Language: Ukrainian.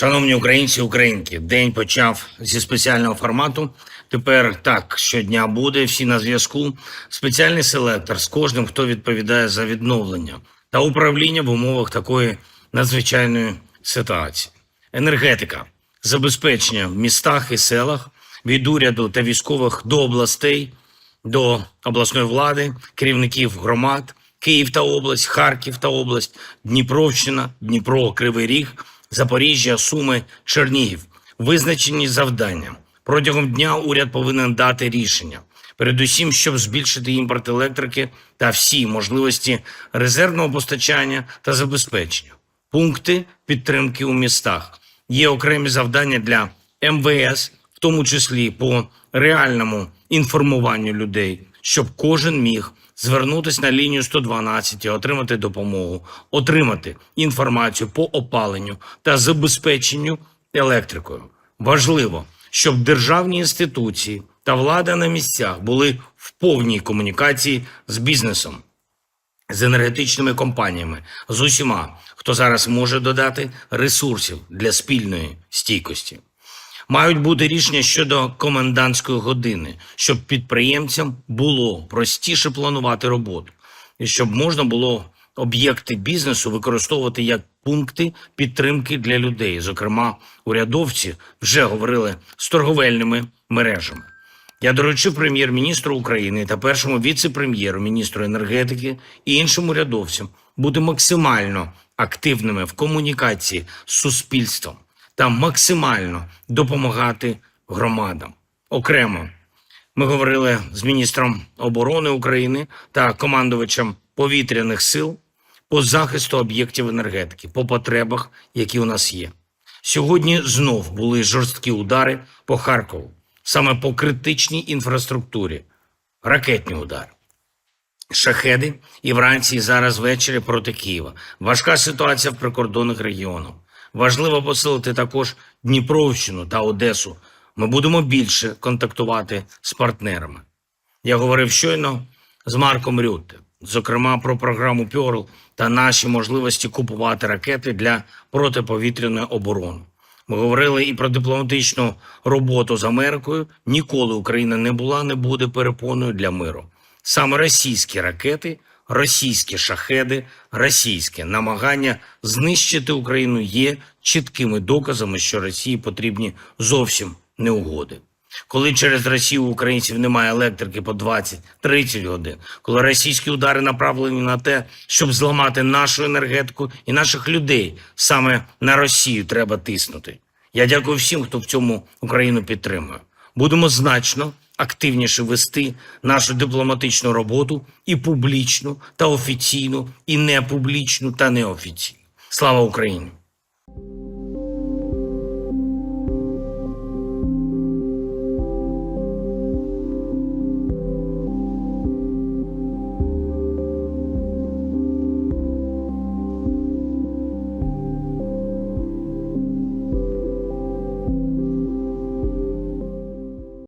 Шановні українці українки, день почав зі спеціального формату. Тепер так щодня буде. Всі на зв'язку. Спеціальний селектор з кожним, хто відповідає за відновлення та управління в умовах такої надзвичайної ситуації. Енергетика, забезпечення в містах і селах від уряду та військових до областей, до обласної влади, керівників громад, Київ та область, Харків та область, Дніпровщина, Дніпро, Кривий Ріг, Запоріжжя, Суми, Чернігів. Визначені завдання. Протягом дня уряд повинен дати рішення. Передусім, щоб збільшити імпорт електрики та всі можливості резервного постачання та забезпечення. Пункти підтримки у містах. Є окремі завдання для МВС, в тому числі по реальному інформуванню людей, щоб кожен міг звернутися на лінію 112 і отримати допомогу, отримати інформацію по опаленню та забезпеченню електрикою. Важливо, щоб державні інституції та влада на місцях були в повній комунікації з бізнесом з енергетичними компаніями, з усіма, хто зараз може додати ресурсів для спільної стійкості. Мають бути рішення щодо комендантської години, щоб підприємцям було простіше планувати роботу, і щоб можна було об'єкти бізнесу використовувати як пункти підтримки для людей. Зокрема, урядовці вже говорили з торговельними мережами. Я доручив прем'єр-міністру України та першому віце-прем'єру, міністру енергетики і іншим урядовцям бути максимально активними в комунікації з суспільством та максимально допомагати громадам. Окремо ми говорили з міністром оборони України та командувачем повітряних сил по захисту об'єктів енергетики, по потребах, які у нас є. Сьогодні знов були жорсткі удари по Харкову, саме по критичній інфраструктурі, ракетні удари. Шахеди і вранці, і зараз ввечері проти Києва. Важка ситуація в прикордонних регіонах. Важливо посилити також Дніпровщину та Одесу. Ми будемо більше контактувати з партнерами. Я говорив щойно з Марком Рютте, зокрема про програму Пьорл та наші можливості купувати ракети для протиповітряної оборони. Ми говорили і про дипломатичну роботу з Америкою. Ніколи Україна не була, не буде перепоною для миру. Саме російські ракети, російські шахеди, російське намагання знищити Україну є чіткими доказами, що Росії потрібні зовсім не угоди. Коли через Росію українців немає електрики по 20-30 годин, коли російські удари направлені на те, щоб зламати нашу енергетику і наших людей, саме на Росію треба тиснути. Я дякую всім, хто в цьому Україну підтримує. Будемо значно активніше вести нашу дипломатичну роботу і публічну та офіційну, і непублічну та неофіційну. Слава Україні!